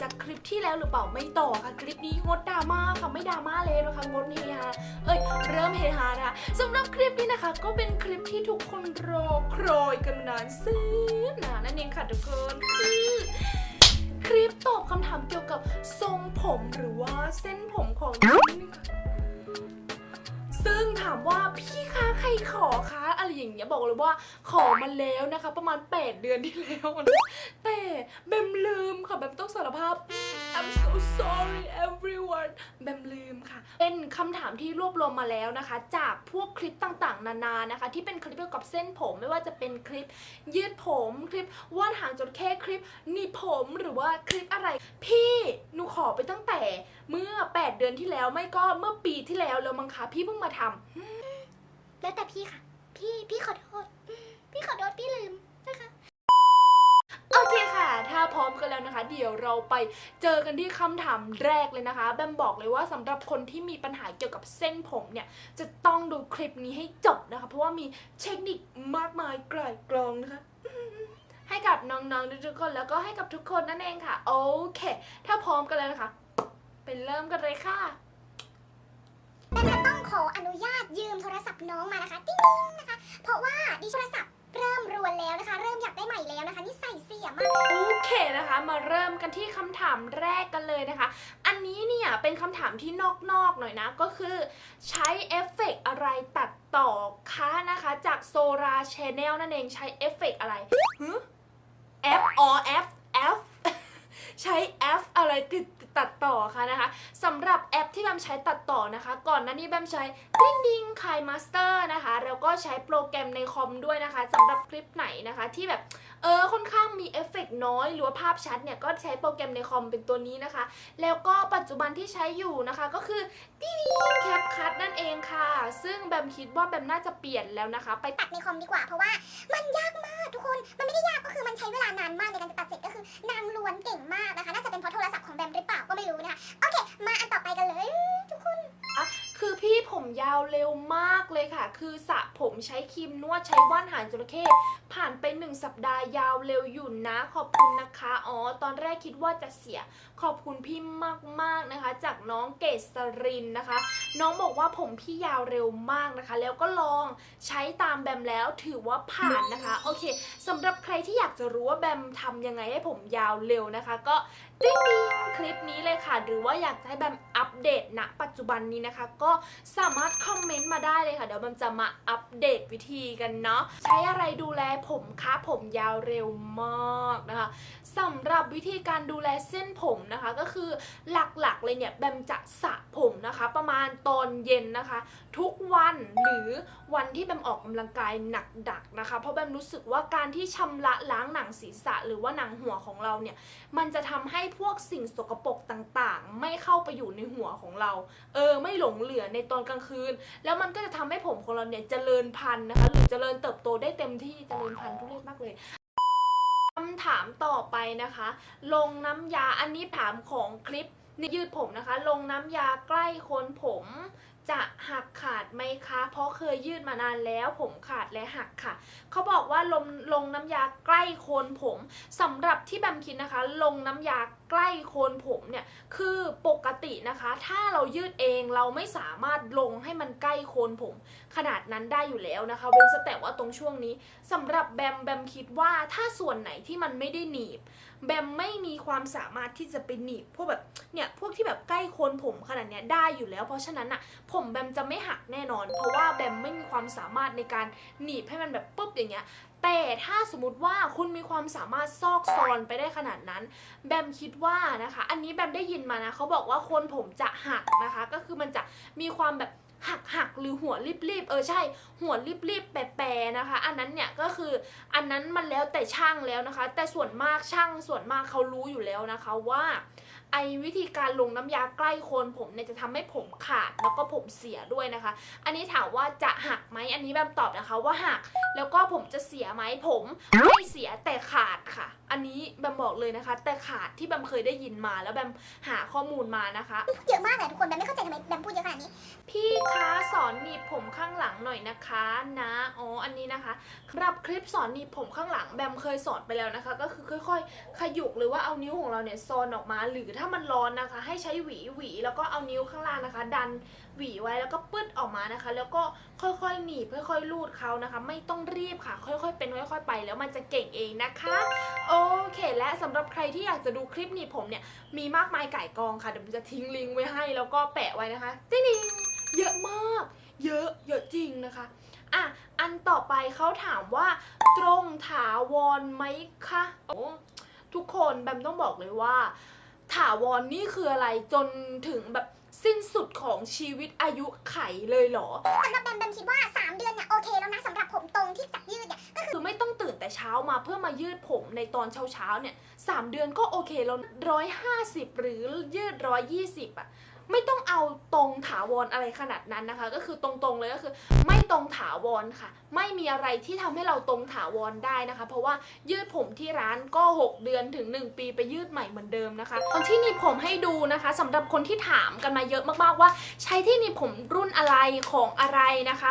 จากคลิปที่แล้วหรือเปล่าไม่ต่อค่ะ คลิปนี้งดดราม่าค่ะไม่ดราม่าเลยนะคะงดเฮฮาเอ้ยเริ่มเฮฮานะคะสำหรับคลิปนี้นะคะ ก็เป็นคลิปที่ทุกคนรอคอยกันนานซื้อนานนั่นเองค่ะทุกคนคือคลิปตอบคำถามเกี่ยวกับทรงผมหรือว่าเส้นผมของค่ะ ซึ่งถามว่าพี่คะใครขอคะอะไรอย่างเงี้ยบอกเลยว่าขอมาแล้วนะคะ ประมาณ 8 เดือนที่แล้ว แต่เบมลืมค่ะแบมต้องสารภาพ I'm so sorry everyone แบมลืมค่ะ เป็นคำถามที่รวบรวมมาแล้วนะคะ จากพวกคลิปต่างๆ นานานะคะ ที่เป็นคลิปเกี่ยวกับเส้นผมไม่ว่าจะเป็นคลิปยืดผมคลิปวาดหางจระเข้คลิปหนีบผมหรือว่าคลิปอะไร พี่หนูขอไปตั้งแต่เมื่อ 8 เดือนที่แล้วไม่ก็เมื่อปีที่แล้วแล้วมังคะพี่เพิ่งมาทำแล้วแต่พี่ค่ะ พี่พี่ขอโทษ พี่ขอโทษพี่ลืมนะคะ โอเคค่ะ ถ้าพร้อมกันแล้วนะคะ เดี๋ยวเราไปเจอกันที่คำถามแรกเลยนะคะ แบมบอกเลยว่าสำหรับคนที่มีปัญหาเกี่ยวกับเส้นผมเนี่ย จะต้องดูคลิปนี้ให้จบนะคะ เพราะว่ามีเทคนิคมากมายกลายกลองนะคะให้กับน้องๆทุกคนแล้วก็ให้กับทุกคนนั่นเองค่ะ โอเค ถ้าพร้อมกันแล้วนะคะ ไปเริ่มกันเลยค่ะแม่จะต้องขออนุญาตยืมโทรศัพท์น้องมานะคะติ๊งนะคะ เพราะว่าดิโทรศัพท์ แล้วนะคะ เริ่มอยากได้ใหม่แล้วนะคะนี่ใส่เสียมากโอเคนะคะ มาเริ่มกันที่คำถามแรกกันเลยนะคะ อันนี้เนี่ยเป็นคำถามที่นอกๆหน่อยนะ ก็คือ ใช้เอฟเฟกต์อะไรตัดต่อคะนะคะ จากโซราชแนลนั่นเองใช้เอฟเฟกต์อะไรฮึแอปออ F F ใช้แอปอะไรติด ตัดต่อค่ะนะคะสำหรับแอปที่แบมใช้ตัดต่อนะคะ ก่อนหน้านี้แบมใช้ดิ้งดิงคายมาสเตอร์นะคะแล้วก็ใช้โปรแกรมในคอมด้วยนะคะสำหรับคลิปไหนนะคะที่แบบ เออค่อนข้างมีเอฟเฟกต์น้อย หรือว่าภาพชัดเนี่ยก็ใช้โปรแกรมในคอมเป็นตัวนี้นะคะ แล้วก็ปัจจุบันที่ใช้อยู่นะคะก็คือดีแคปคัทนั่นเองค่ะ ซึ่งแบมคิดว่าแบมน่าจะเปลี่ยนแล้วนะคะ ไปตัดในคอมดีกว่าเพราะว่ามันยากมากทุกคน มันไม่ได้ยากก็คือมันใช้เวลานานมากในการจะตัดเสร็จก็คือนางล้วนเก่งมากนะคะ น่าจะเป็นเพราะโทรศัพท์ของแบมหรือเปล่าก็ไม่รู้นะคะ โอเค มาอันต่อไปกันเลยทุกคนคือพี่ผมยาวเร็วมากเลยค่ะ คือสระผมใช้ครีมนวดใช้ว่านหางจระเข้ ผ่านไปหนึ่งสัปดาห์ยาวเร็วอยู่นะ ขอบคุณนะคะอ๋อตอนแรกคิดว่าจะเสียขอบคุณพี่มากๆนะคะ จากน้องเกษรินนะคะ น้องบอกว่าผมพี่ยาวเร็วมากนะคะ แล้วก็ลองใช้ตามแบมแล้วถือว่าผ่านนะคะโอเคสำหรับใครที่อยากจะรู้ว่าแบมทำยังไงให้ผมยาวเร็วนะคะ ก็ติ๊งคลิปนี้เลยค่ะ หรือว่าอยากจะให้แบมอัปเดตณปัจจุบันนี้นะคะ ก็สามารถคอมเมนต์มาได้เลยค่ะ เดี๋ยวแบมจะมาอัปเดตวิธีกันเนาะใช้อะไรดูแลผมคะผมยาวเร็วมากนะคะสำหรับวิธีการดูแลเส้นผมนะคะก็คือหลักๆเลยเนี่ยแบมจะสระผมนะคะ ประมาณตอนเย็นนะคะ ทุกวันหรือวันที่แบมออกกำลังกายหนักดักนะคะ เพราะแบมรู้สึกว่าการที่ชำระล้างหนังศีรษะ หรือว่าหนังหัวของเราเนี่ยมันจะทำให้พวกสิ่งสกปรกต่างๆ ไม่เข้าไปอยู่ในหัวของเรา เออไม่หลงเหลือในตอนกลางคืน แล้วมันก็จะทำให้ผมของเราเนี่ยเจริญพันธุ์นะคะหรือเจริญเติบโตได้เต็มที่เจริญพันธุ์ทุเรศมากเลยคำถามต่อไปนะคะ ลงน้ำยาอันนี้ถามของคลิปนี่ยืดผมนะคะ ลงน้ำยาใกล้โคนผมจะหักขาดไหมคะ เพราะเคยยืดมานานแล้วผมขาดและหักค่ะ เขาบอกว่าลงลงน้ำยาใกล้โคนผมสำหรับที่แบมคิดนะคะ ลงน้ำยา ใกล้โคนผมเนี่ยคือปกตินะคะ ถ้าเรายืดเองเราไม่สามารถลงให้มันใกล้โคนผม ขนาดนั้นได้อยู่แล้วนะคะเว้นแต่ว่าตรงช่วงนี้สำหรับแบมแบมคิดว่าถ้าส่วนไหนที่มันไม่ได้หนีบ แบมไม่มีความสามารถที่จะไปหนีบพวกแบบเนี่ยพวกที่แบบใกล้โคนผมขนาดเนี้ยได้อยู่แล้ว เพราะฉะนั้นอะผมแบมจะไม่หักแน่นอน เพราะว่าแบมไม่มีความสามารถในการหนีบให้มันแบบปุ๊บอย่างเงี้ยแต่ถ้าสมมติว่าคุณมีความสามารถซอกซอนไปได้ขนาดนั้น แบมคิดว่านะคะ อันนี้แบมได้ยินมานะเขาบอกว่าคนผมจะหักนะคะ ก็คือมันจะมีความแบบ หักหักหรือหัวรีบๆเออใช่ หัวรีบๆแปรๆนะคะ อันนั้นเนี่ยก็คืออันนั้นมันแล้วแต่ช่างแล้วนะคะ แต่ส่วนมากช่างส่วนมากเขารู้อยู่แล้วนะคะว่าไอ้วิธีการลงน้ำยาใกล้โคนผมเนี่ยจะทำให้ผมขาดแล้วก็ผมเสียด้วยนะคะ อันนี้ถามว่าจะหักไหมอันนี้แบมตอบนะคะว่าหักแล้วก็ผมจะเสียไหมผมไม่เสียแต่ขาด อันนี้แบมบอกเลยนะคะ แต่ขาดที่แบมเคยได้ยินมาแล้วแบมหาข้อมูลมานะคะเยอะมากเลยทุกคนแบมไม่เข้าใจทำไมแบมพูดเยอะขนาดนี้ พี่คะสอนอนหนีบผมข้างหลังหน่อยนะคะนะอ๋ออันนี้นะคะครับคลิปสอนหนีบผมข้างหลังแบมเคยสอนไปแล้วนะคะ ก็คือค่อยๆ ขยุกหรือว่าเอานิ้วของเราเนี่ยซอนออกมา หรือถ้ามันร้อนนะคะ ให้ใช้หวีหวีแล้วก็เอานิ้วข้างล่างนะคะ ดันหวีไว้แล้วก็ปึ๊ดออกมานะคะ แล้วก็ค่อยๆหนีบค่อย ๆ ลูดเขานะคะ ไม่ต้องรีบค่ะ ค่อยๆ เป็นค่อย ๆ ไป แล้วมันจะเก่งเองนะคะโอเคและสำหรับใครที่อยากจะดูคลิปหนีบผมเนี่ยมีมากมายก่ายกองค่ะเดี๋ยวผมจะทิ้งลิงก์ไว้ให้แล้วก็แปะไว้นะคะติ๊งๆเยอะมาก เยอะเยอะจริงนะคะอะอันต่อไปเขาถามว่า ตรงถาวรไหมคะโอ้ทุกคนแบมต้องบอกเลยว่า ถาวรนี่คืออะไรจนถึงแบบสิ้นสุดของชีวิตอายุไขเลยเหรอสำหรับแบมแบมคิดว่า 3 เดือนเนี่ยโอเคแล้วนะสำหรับผมตรงที่จับยืดเนี่ยคือไม่ต้องตื่นแต่ เช้ามาเพื่อมายืดผมในตอนเช้าเช้าๆเนี่ยสามเดือนก็โอเคแล้วร้อยห้าสิบหรือยืดร้อยยี่สิบอะไม่ต้องเอาตรงถาวรอะไรขนาดนั้นนะคะ ก็คือตรงๆเลยก็คือ ไม่ตรงถาวรค่ะ ไม่มีอะไรที่ทำให้เราตรงถาวรได้นะคะ เพราะว่ายืดผมที่ร้านก็ 6 เดือนถึง 1 ปีไปยืดใหม่เหมือนเดิมนะคะตอนที่นีผมให้ดูนะคะสำหรับคนที่ถามกันมาเยอะมากๆว่า ใช้ที่นีผมรุ่นอะไรของอะไรนะคะ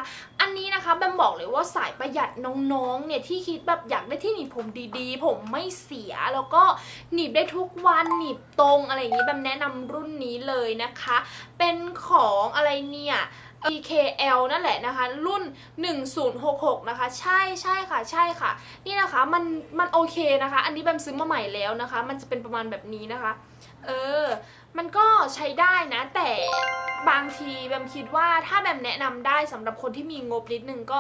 นนี้นะคะแบมบอกเลยว่าสายประหยัดน้องๆเนี่ยที่คิดแบบอยากได้ที่หนีบผมดีๆ ผมไม่เสียแล้วก็หนีบได้ทุกวันหนีบตรงอะไรอย่างนี้แบมแนะนำรุ่นนี้เลยนะคะ เป็นของอะไรเนี่ย EKL นั่นแหละนะคะ รุ่น 1066 นะคะ ใช่ใช่ค่ะใช่ค่ะ นี่นะคะมันมันโอเคนะคะ อันนี้แบมซื้อมาใหม่แล้วนะคะ มันจะเป็นประมาณแบบนี้นะคะ เออ มันก็ใช้ได้นะแต่ บางทีแบมคิดว่าถ้าแบมแนะนำได้สำหรับคนที่มีงบนิดนึงก็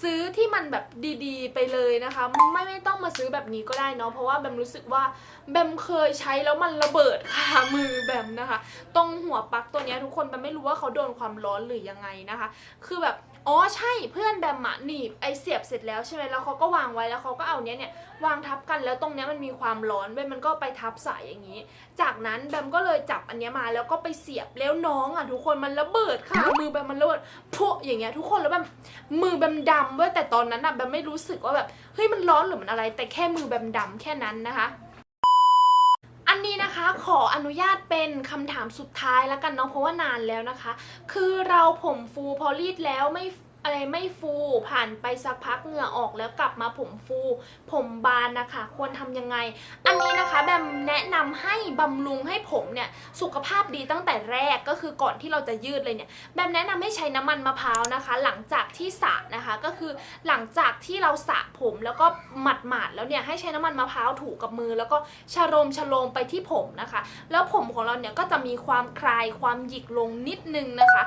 ซื้อที่มันแบบดีๆ ไปเลยนะคะ ไม่ไม่ต้องมาซื้อแบบนี้ก็ได้เนาะเพราะว่าแบมรู้สึกว่าแบมเคยใช้แล้วมันระเบิดค่ะมือแบมนะคะ ตรงหัวปลั๊กตัวนี้ทุกคนแบมไม่รู้ว่าเขาโดนความร้อนหรือยังไงนะคะ คือแบบ อ๋อใช่เพื่อนแบมอะหนีบไอเสียบเสร็จแล้วใช่ไหมแล้วเขาก็วางไว้แล้วเขาก็เอาเนี้ยเนี่ยวางทับกันแล้วตรงเนี้ยมันมีความร้อนเว้ยมันก็ไปทับสายอย่างนี้ จากนั้นแบมก็เลยจับอันเนี้ยมาแล้วก็ไปเสียบแล้วน้องอะทุกคนมันระเบิดค่ะมือแบมมันระเบิดพุอย่างเงี้ยทุกคนแล้วแบมมือแบมดำเว้ยแต่ตอนนั้นอะแบมไม่รู้สึกว่าแบบเฮ้ยมันร้อนหรือมันอะไร แต่แค่มือแบมดำแค่นั้นนะคะ นี้นะคะขออนุญาตเป็นคำถามสุดท้ายแล้วกันเนาะเพราะว่านานแล้วนะคะ คือเราผมฟูพอรีดแล้วไม่ อะไรไม่ฟูผ่านไปสักพักเหงื่อออกแล้วกลับมาผมฟู ผมบานนะคะ ควรทำยังไง อันนี้นะคะแบมแนะนำให้บำรุงให้ผมเนี่ยสุขภาพดีตั้งแต่แรกก็คือก่อนที่เราจะยืดเลยเนี่ยแบมแนะนำให้ใช้น้ำมันมะพร้าวนะคะ หลังจากที่สระนะคะก็คือหลังจากที่เราสระผมแล้วก็หมัดหมาดแล้วเนี่ยให้ใช้น้ำมันมะพร้าวถูกับมือ แล้วก็ชโรมชโลมไปที่ผมนะคะ แล้วผมของเราเนี่ยก็จะมีความคลายความหยิกลงนิดนึงนะคะ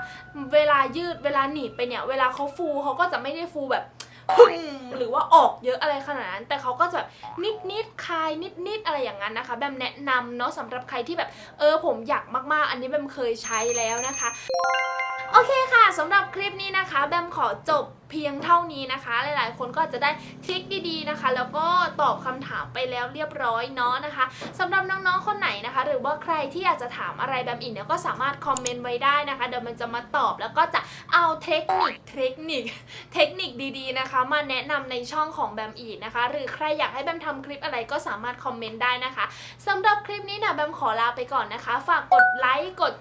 เวลายืดเวลาหนีบไปเนี่ยเวลาเขาฟูเขาก็จะไม่ได้ฟูแบบพึ่งหรือว่าออกเยอะอะไรขนาดนั้น แต่เขาก็จะแบบนิดนิดๆคลายนิดนิดๆอะไรอย่างนั้นนะคะ แบมแนะนำเนาะสำหรับใครที่แบบเออผมอยากมากๆ อันนี้แบมเคยใช้แล้วนะคะ โอเคค่ะสำหรับคลิปนี้นะคะ แบมขอจบเพียงเท่านี้นะคะ หลายๆ คนก็อาจจะได้ทริคดีๆนะคะ แล้วก็ตอบคำถามไปแล้วเรียบร้อยเนาะนะคะสำหรับน้องๆคนไหนนะคะ หรือว่าใครที่อยากจะถามอะไรแบมอีกเนี่ยก็สามารถคอมเมนต์ไว้ได้นะคะเดี๋ยวมันจะมาตอบแล้วก็จะเอาเทคนิคเทคนิคเทคนิคดีๆนะคะ มาแนะนำในช่องของแบมอีกนะคะ หรือใครอยากให้แบมทำคลิปอะไรก็สามารถคอมเมนต์ได้นะคะสำหรับคลิปนี้เนี่ยแบมขอลาไปก่อนนะคะ ฝากกดไลค์กด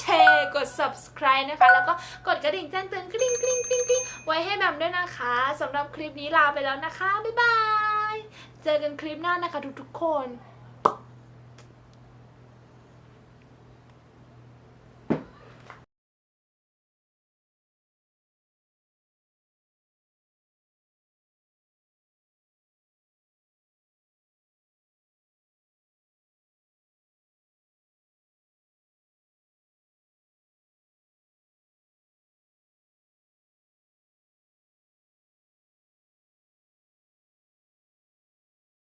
แชร์กด subscribe นะคะ แล้วก็กดกระดิ่งแจ้งเตือนกริ๊งกริ๊งกริ๊งกริ๊งไว้ให้แบมด้วยนะคะสำหรับคลิปนี้ลาไปแล้วนะคะ บ๊ายบาย เจอกันคลิปหน้านะคะทุกๆคน